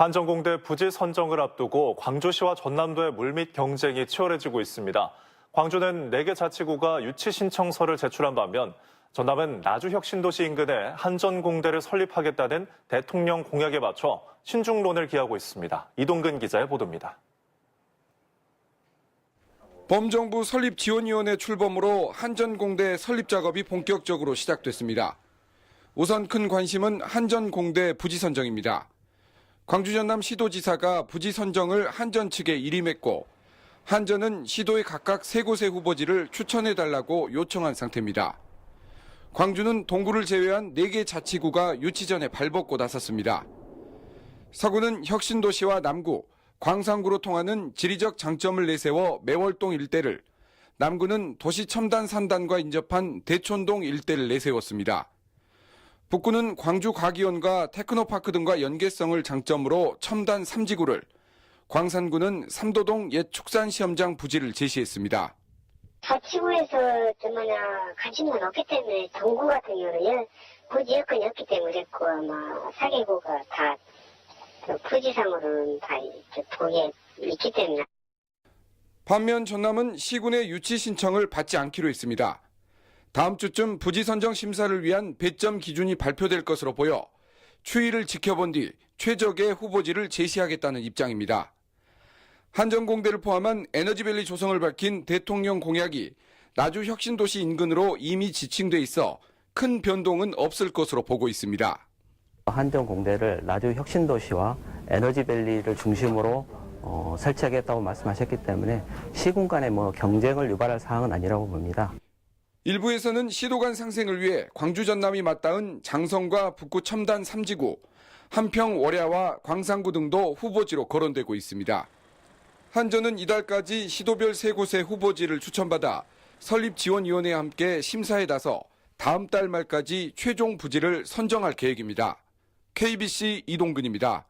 한전공대 부지 선정을 앞두고 광주시와 전남도의 물밑 경쟁이 치열해지고 있습니다. 광주는 4개 자치구가 유치 신청서를 제출한 반면 전남은 나주혁신도시 인근에 한전공대를 설립하겠다는 대통령 공약에 맞춰 신중론을 기하고 있습니다. 이동근 기자의 보도입니다. 범정부 설립지원위원회 출범으로 한전공대 설립 작업이 본격적으로 시작됐습니다. 우선 큰 관심은 한전공대 부지 선정입니다. 광주 전남 시도지사가 부지 선정을 한전 측에 일임했고 한전은 시도의 각각 세 곳의 후보지를 추천해 달라고 요청한 상태입니다. 광주는 동구를 제외한 4개 자치구가 유치 전에 발벗고 나섰습니다. 서구는 혁신도시와 남구, 광산구로 통하는 지리적 장점을 내세워 매월동 일대를, 남구는 도시 첨단 산단과 인접한 대촌동 일대를 내세웠습니다. 북구는 광주 과기원과 테크노파크 등과 연계성을 장점으로 첨단 3지구를, 광산구는 삼도동 옛 축산시험장 부지를 제시했습니다. 자치구에서 좀 뭐냐 관심은 없기 때문에 동구 같은 경우는 부지 여건이 없기 때문에 그랬고 아마 사개구가 다그 부지상으로는 다 동에 있기 때문에 반면 전남은 시군의 유치 신청을 받지 않기로 했습니다. 다음 주쯤 부지 선정 심사를 위한 배점 기준이 발표될 것으로 보여 추이를 지켜본 뒤 최적의 후보지를 제시하겠다는 입장입니다. 한전공대를 포함한 에너지밸리 조성을 밝힌 대통령 공약이 나주 혁신도시 인근으로 이미 지칭돼 있어 큰 변동은 없을 것으로 보고 있습니다. 한전공대를 나주 혁신도시와 에너지밸리를 중심으로 어, 설치하겠다고 말씀하셨기 때문에 시군 간의 뭐 경쟁을 유발할 사항은 아니라고 봅니다. 일부에서는 시도 간 상생을 위해 광주 전남이 맞닿은 장성과 북구 첨단 3지구, 한평 월야와 광산구 등도 후보지로 거론되고 있습니다. 한전은 이달까지 시도별 세 곳의 후보지를 추천받아 설립지원위원회와 함께 심사에 나서 다음 달 말까지 최종 부지를 선정할 계획입니다. KBC 이동근입니다.